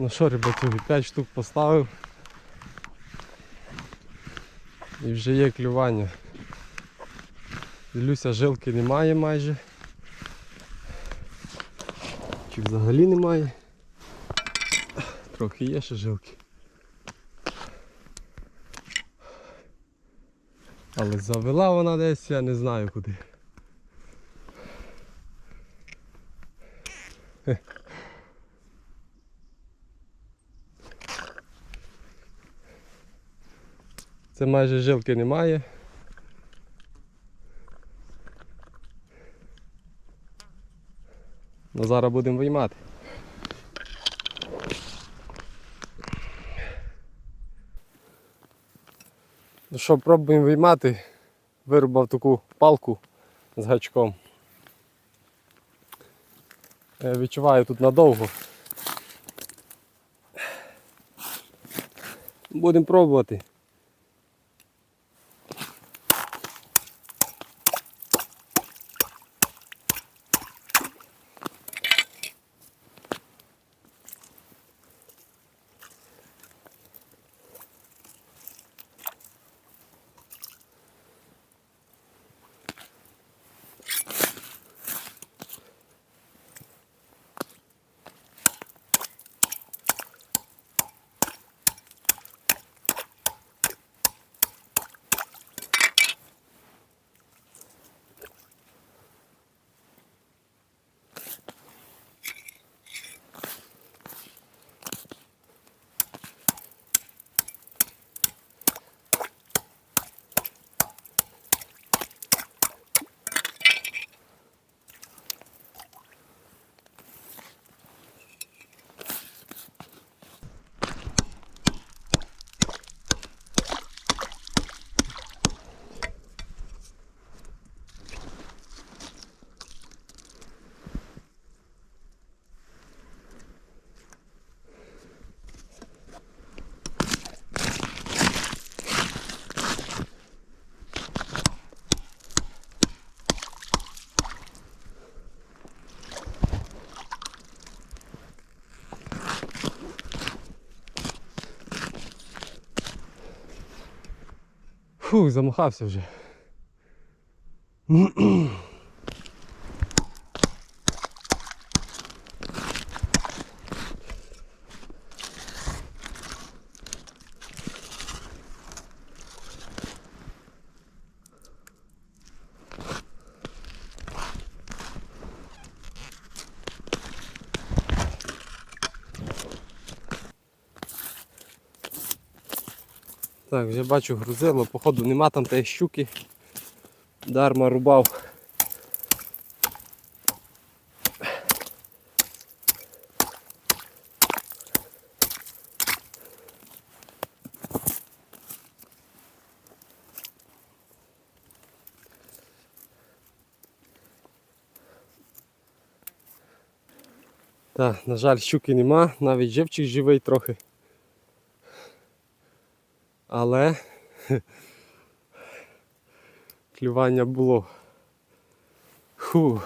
Ну що, ребятуги, 5 штук поставив. І вже є клювання. Дивлюся, жилки немає майже. Чи взагалі немає. Трохи є ще жилки. Але завела вона десь, я не знаю куди. Це майже жилки немає. Ну зараз будемо виймати. Ну що, пробуємо виймати. Вирубав таку палку з гачком. Я відчуваю тут надовго. Будемо пробувати. Фу, замахався вже. Так, вже бачу грузило, походу нема там тієї щуки. Дарма рубав. Так, на жаль, щуки нема, навіть живчик живий трохи. Але клювання було. Фу.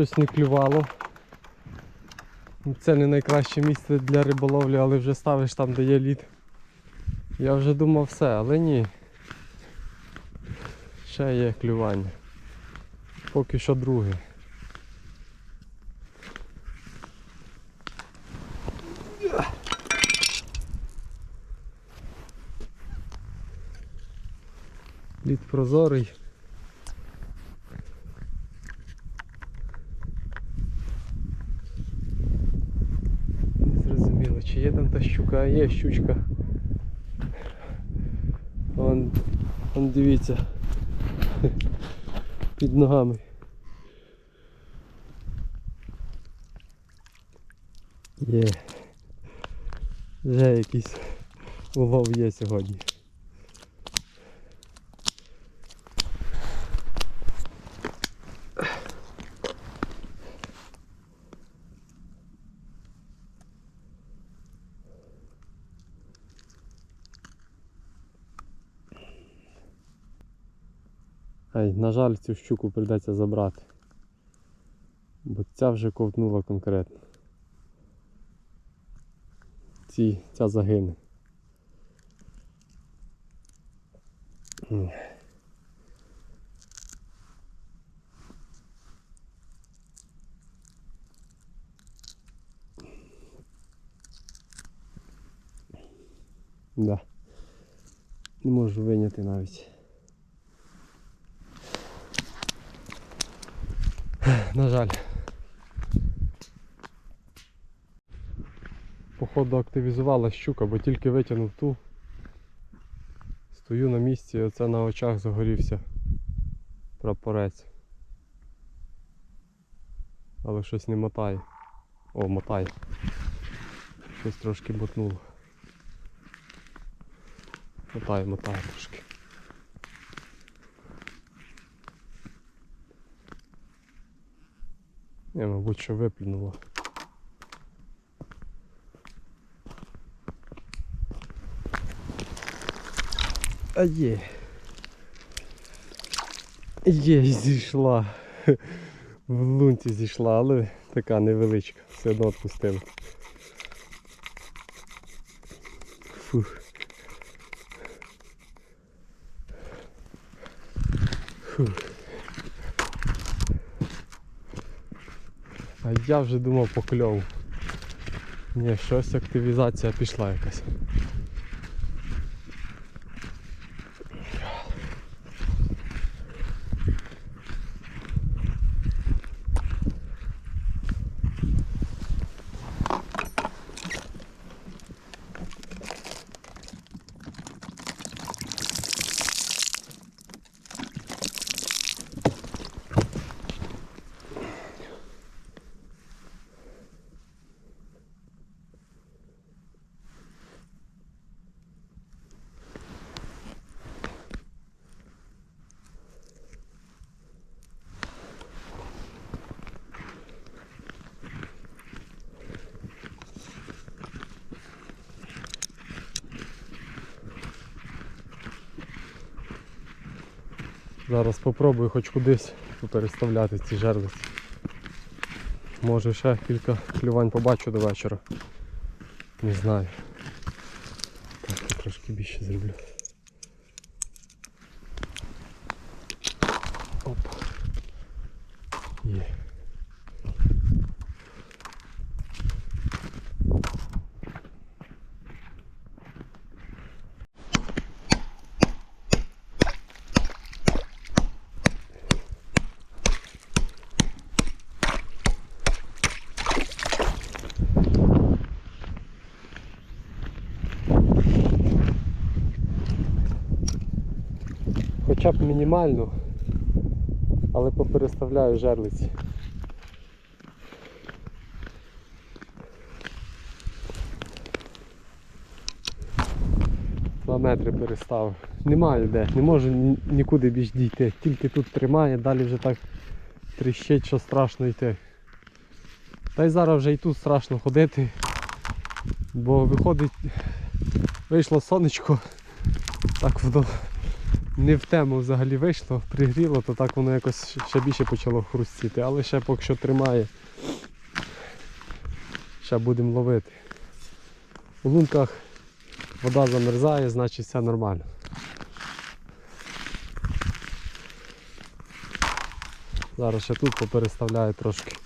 Щось не клювало. Це не найкраще місце для риболовлі, але вже ставиш там, де є лід. Я вже думав все, але ні. Ще є клювання. Поки що друге. Лід прозорий. Не зрозуміло, чи є там та а є щучка. Вон, вон дивіться, під ногами. Є. Вже якийсь улов є сьогодні. Ай, на жаль, цю щуку прийдеться забрати. Бо ця вже ковтнула конкретно. Ці, ця загине. Да. Не можу виняти навіть. На жаль. Походу активізувалась щука, бо тільки витягнув ту. Стою на місці, і оце на очах загорівся прапорець. Але щось не мотає. О, мотає. Щось трошки мотнуло. Мотає, мотає трошки. Не, мабуть, що виплюнуло. А є. Є, зійшла. В лунці зійшла, але така невеличка. Все одно відпустила. Фух. Фух. А я вже думав покльов. Ні, щось активізація пішла якась. Зараз попробую хоч кудись переставляти ці жерлиці. Може ще кілька клювань побачу до вечора. Не знаю. Так, трошки більше зроблю. Оп. Є. Хоча б мінімально, але попереставляю жерлиці. Метри переставив. Немає де, не можу нікуди більш дійти. Тільки тут тримає, далі вже так тріщить, що страшно йти. Та й зараз вже і тут страшно ходити, бо виходить, вийшло сонечко, так воно не в тему взагалі вийшло, пригріло, то так воно якось ще більше почало хрустіти, але ще поки що тримає. Ще будемо ловити. У лунках вода замерзає, значить все нормально. Зараз ще тут попереставляю трошки.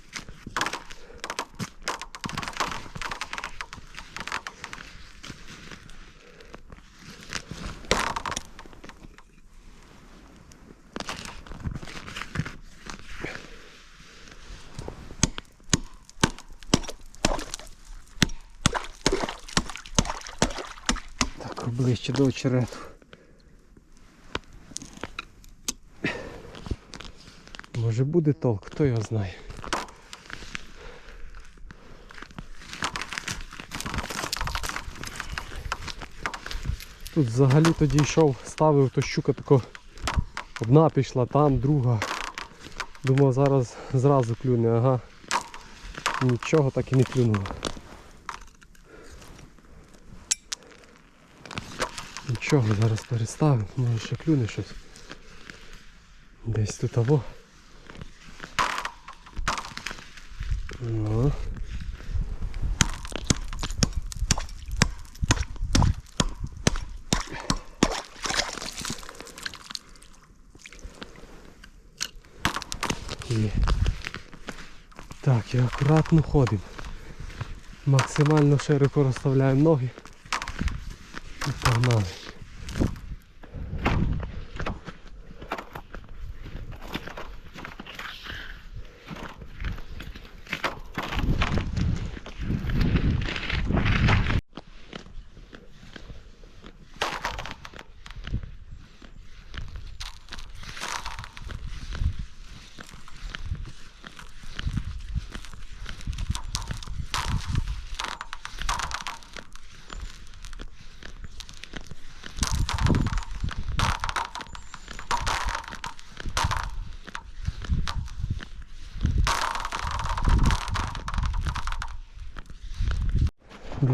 Так, ближче до очерету. Може буде толк, хто його знає. Тут взагалі тоді йшов, ставив, то щука тако одна пішла, там друга. Думав зараз зразу клюне, ага. Нічого так і не клюнуло. Нічого, зараз переставимо, може ще клюне щось. Десь тут або. Ну. Так, і акуратно ходимо. Максимально широко розставляємо ноги. І погнали.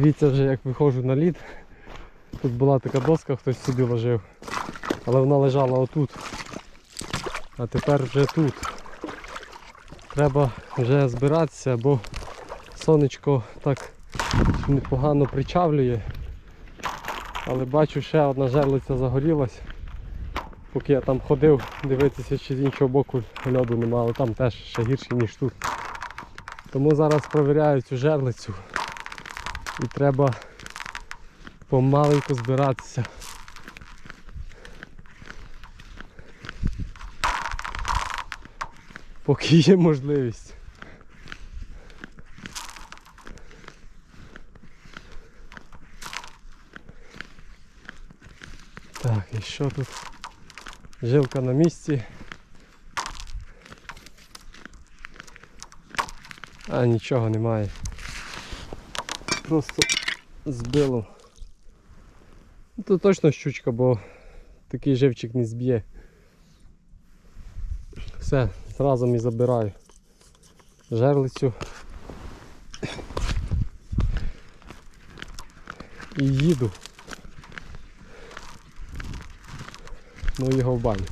Дивіться вже як виходжу на лід. Тут була така доска, хтось собі ложив. Але вона лежала отут. А тепер вже тут. Треба вже збиратися, бо сонечко так непогано причавлює. Але бачу ще одна жерлиця загорілась. Поки я там ходив дивитися, чи з іншого боку льоду немає, але там теж ще гірше, ніж тут. Тому зараз провіряю цю жерлицю. І треба помаленьку збиратися. Поки є можливість. Так, і що тут? Жилка на місці. А нічого немає просто збило. Ну, Тут точно щучка, бо такий живчик не зб'є. Все, зразу і забираю жерлицю. І їду. Ну його в баню.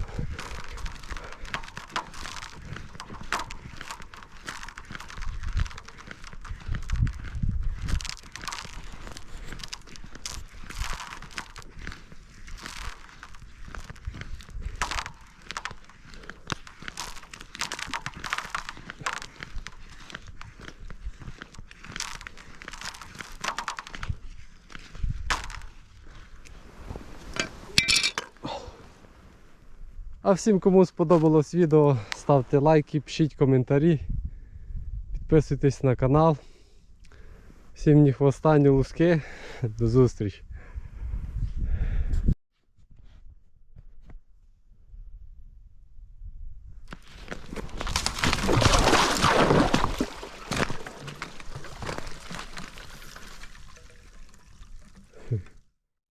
А всім, кому сподобалось відео, ставте лайки, пишіть коментарі, підписуйтесь на канал. Всім ні хвоста, ні луски. До зустрічі!